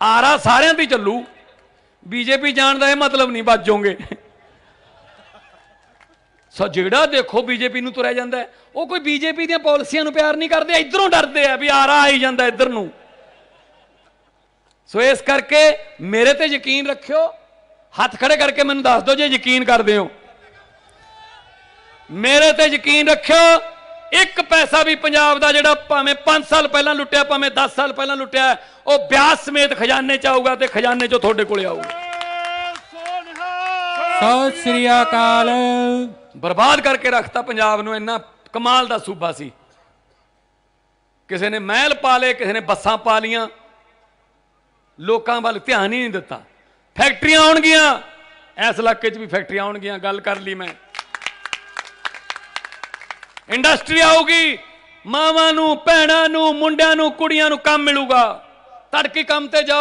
ਆਰਾ ਸਾਰਿਆਂ ਦੀ ਚੱਲੂ। ਬੀਜੇਪੀ ਜਾਣ ਦਾ ਇਹ ਮਤਲਬ ਨਹੀਂ ਬਾਜੋਗੇ ਸੋ ਜਿਹੜਾ ਦੇਖੋ ਬੀਜੇਪੀ ਨੂੰ ਤੁਰਿਆ ਜਾਂਦਾ ਉਹ ਕੋਈ ਬੀਜੇਪੀ ਦੀਆਂ ਪਾਲਿਸੀਆਂ ਨੂੰ ਪਿਆਰ ਨਹੀਂ ਕਰਦੇ, ਇਧਰੋਂ ਡਰਦੇ ਆ ਵੀ ਆਰਾ ਆਈ ਜਾਂਦਾ ਇੱਧਰ ਨੂੰ। ਸੋ ਇਸ ਕਰਕੇ ਮੇਰੇ ਤੇ ਯਕੀਨ ਰੱਖਿਓ, ਹੱਥ ਖੜੇ ਕਰਕੇ ਮੈਨੂੰ ਦੱਸ ਦਿਓ ਜੇ ਯਕੀਨ ਕਰਦੇ ਹੋ। ਮੇਰੇ ਤੇ ਯਕੀਨ ਰੱਖਿਓ ਇੱਕ ਪੈਸਾ ਵੀ ਪੰਜਾਬ ਦਾ ਜਿਹੜਾ ਭਾਵੇਂ 5 ਸਾਲ ਪਹਿਲਾਂ ਲੁੱਟਿਆ ਭਾਵੇਂ 10 ਸਾਲ ਪਹਿਲਾਂ ਲੁੱਟਿਆ ਉਹ ਵਿਆਜ ਸਮੇਤ ਖਜ਼ਾਨੇ ਚ ਆਊਗਾ ਤੇ ਖਜ਼ਾਨੇ ਚੋਂ ਤੁਹਾਡੇ ਕੋਲੇ ਆਊਗਾ। ਸਤਿ ਸ੍ਰੀ ਅਕਾਲ। ਬਰਬਾਦ ਕਰਕੇ ਰੱਖਤਾ ਪੰਜਾਬ ਨੂੰ ਇੰਨਾ ਕਮਾਲ ਦਾ ਸੂਬਾ ਸੀ। ਕਿਸੇ ਨੇ ਮਹਿਲ ਪਾ ਲਏ ਕਿਸੇ ਨੇ ਬੱਸਾਂ ਪਾ ਲੀਆਂ ਲੋਕਾਂ ਵੱਲ ਧਿਆਨ ਹੀ ਨਹੀਂ ਦਿੱਤਾ। ਫੈਕਟਰੀਆਂ ਆਉਣਗੀਆਂ। ਇਸ ਇਲਾਕੇ 'ਚ ਵੀ ਫੈਕਟਰੀਆਂ ਆਉਣਗੀਆਂ ਗੱਲ ਕਰ ਲਈ ਮੈਂ। ਇੰਡਸਟਰੀ ਆਊਗੀ, ਮਾਵਾਂ ਨੂੰ, ਭੈਣਾਂ ਨੂੰ, ਮੁੰਡਿਆਂ ਨੂੰ, ਕੁੜੀਆਂ ਨੂੰ ਕੰਮ ਮਿਲੂਗਾ। ਤੜਕੀ ਕੰਮ ਤੇ ਜਾਓ।